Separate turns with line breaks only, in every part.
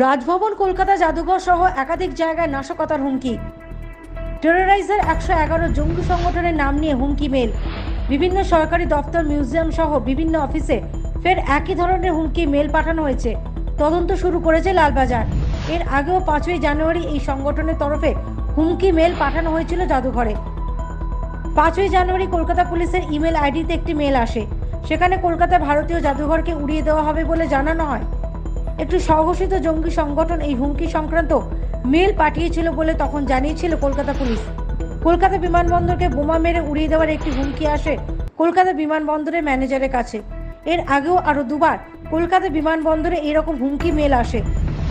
রাজভবন, কলকাতা জাদুঘর সহ একাধিক জায়গায় নাশকতার হুমকি। টেরোরাইজার একশো এগারো জঙ্গি সংগঠনের নাম নিয়ে হুমকি মেল। বিভিন্ন সরকারি দপ্তর, মিউজিয়াম সহ বিভিন্ন অফিসে ফের একই ধরনের হুমকি মেল পাঠানো হয়েছে। তদন্ত শুরু করেছে লালবাজার। এর আগেও পাঁচই জানুয়ারি এই সংগঠনের তরফে হুমকি মেল পাঠানো হয়েছিল জাদুঘরে। পাঁচই জানুয়ারি কলকাতা পুলিশের ইমেল আইডিতে একটি মেল আসে। সেখানে কলকাতা ভারতীয় জাদুঘরকে উড়িয়ে দেওয়া হবে বলে জানানো হয়। একটি স্বঘোষিত জঙ্গি সংগঠন এই হুমকি সংক্রান্ত মেল পাঠিয়েছিল বলে তখন জানিয়েছিল কলকাতা পুলিশ। কলকাতা বিমানবন্দরকে বোমা মেরে উড়িয়ে দেওয়ার একটি হুমকি আসে কলকাতা বিমানবন্দরের ম্যানেজারের কাছে। এর আগেও আরও দুবার কলকাতা বিমানবন্দরে এরকম হুমকি মেল আসে।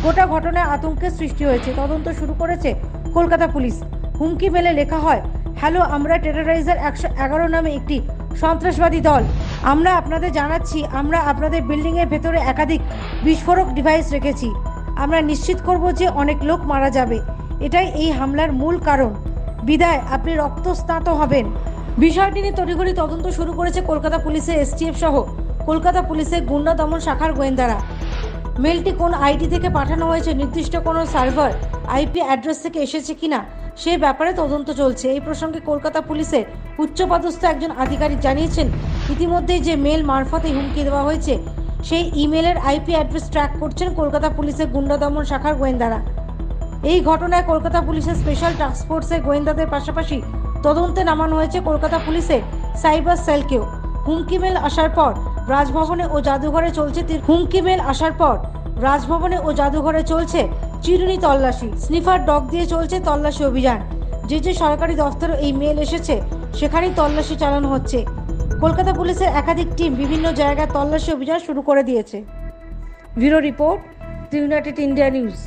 গোটা ঘটনায় আতঙ্কের সৃষ্টি হয়েছে। তদন্ত শুরু করেছে কলকাতা পুলিশ। হুমকি মেলে লেখা হয়, হ্যালো, আমরা টেরোরাইজার একশো এগারো নামে একটি সন্ত্রাসবাদী দল। আমরা আপনাদের জানাচ্ছি, আমরা আপনাদের বিল্ডিংয়ের ভেতরে একাধিক বিস্ফোরক ডিভাইস রেখেছি। আমরা নিশ্চিত করব যে অনেক লোক মারা যাবে। এটাই এই হামলার মূল কারণ। বিদায়, আপনি রক্তস্নাত হবেন। বিষয়টি নিয়ে তড়িঘড়ি তদন্ত শুরু করেছে কলকাতা পুলিশের এসটিএফ সহ কলকাতা পুলিশের গুন্ডা দমন শাখার গোয়েন্দারা। মেলটি কোন আইডি থেকে পাঠানো হয়েছে, নির্দিষ্ট কোনো সার্ভার, আইপি অ্যাড্রেস থেকে এসেছে কিনা, সে ব্যাপারে তদন্ত চলছে। এই প্রসঙ্গে কলকাতা পুলিশের উচ্চপদস্থ একজন আধিকারিক জানিয়েছেন, ইতিমধ্যেই যে মেল মারফতে হুমকি দেওয়া হয়েছে, সেই ইমেলের আইপি অ্যাড্রেস ট্র্যাক করছেন কলকাতা পুলিশের গুন্ডা দমন শাখার গোয়েন্দারা। এই ঘটনায় কলকাতা পুলিশের স্পেশাল টাস্ক ফোর্সের গোয়েন্দাদের পাশাপাশি তদন্তে নামানো হয়েছে কলকাতা পুলিশের সাইবার সেলকেও। হুমকি মেল আসার পর রাজভবনে ও জাদুঘরে চলছে হুমকি মেল আসার পর রাজভবনে ও জাদুঘরে চলছে চিরুনি তল্লাশি। স্নিফার ডগ দিয়ে চলছে তল্লাশি অভিযান। যে যে সরকারি দফতরে এই মেল এসেছে সেখানেই তল্লাশি চালানো হচ্ছে। কলকাতা পুলিশের একাধিক টিম বিভিন্ন জায়গায় তল্লাশি অভিযান শুরু করে দিয়েছে। Bureau report United India news.